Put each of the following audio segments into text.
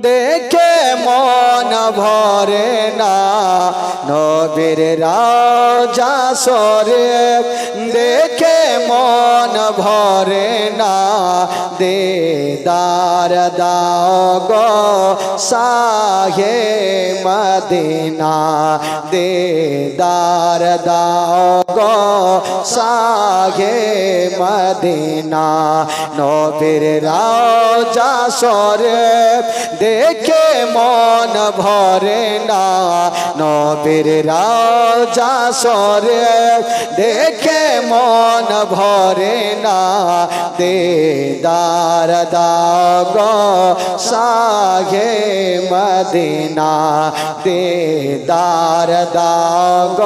দেখে মন ভরে না। নবীর রাজা সরে দেখে মন ভরে না। দেদার দাও গো সাহে মদিনা। দেদার দাও গো সাহে মদিনা। নবীর রাজা সরে দেখে মন ভরে না। নবীর রাজা সরে দেখে মন ভরে না। দেদার দাগ সাগে মদিনা। দেদার দাগ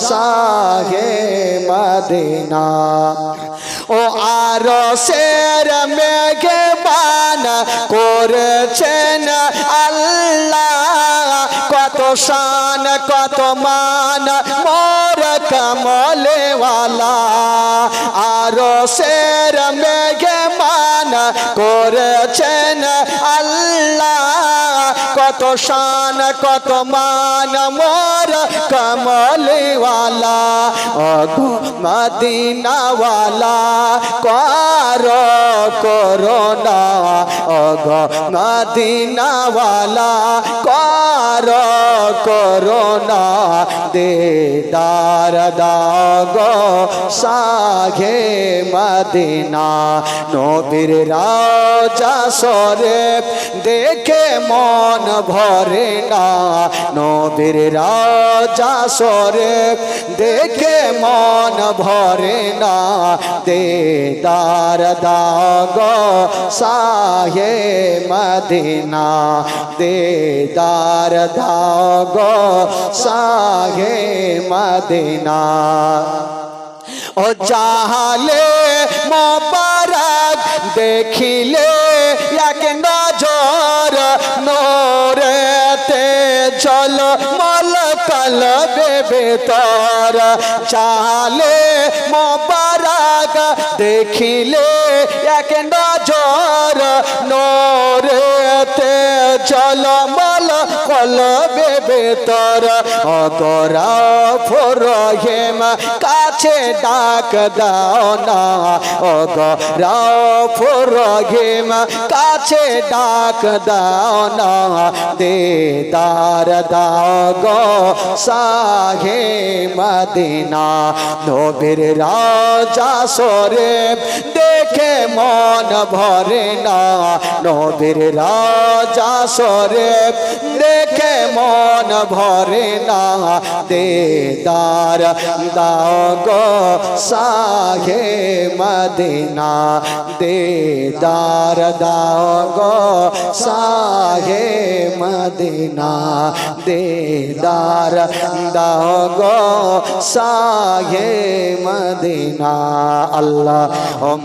সাগে মদিনা। ও আর শের মেঘে শান কত মান মোর কমলেওয়ালা। আর শের মেঘে মান করেছেন আল্লাহ। কত শান কত মান মোর কমলওয়ালা। অগো মদিনাওয়ালা কর করোনা। অগ মদিনাওয়ালা কর করোনা। দেদার দাগ সাঘে মদিনা নবীর রাজা সরে দেখে মন ভরে না নবীর রাজা সরে দেখে মন ভরে না দেদার দাগ সাহে মদিনা দেদার দাগ সাহে মদিনা ও চাহলে মোবারক দেখিলে এক নজর নোরেতে চল মল কল বেতর চাহলে মোবারক দেখিলে এক নজর নোরেতে চল মল কল বেতর, অগরা ফরহেম কাছে ডাক দাও না। অগরা ফরহেম কাছে ডাক দাও না। দেদার দাও গো সাহে মদিনা, নবীর রাজা সরে দেখে মন ভরে না। নবীর রাজা সরে দেখে মন ভরে না। দেদার দাও গো সাহে মদিনা। দেদার দাও গো সাহে মদিনা। দেদার দাও গো সাহে মদিনা। আল্লাহ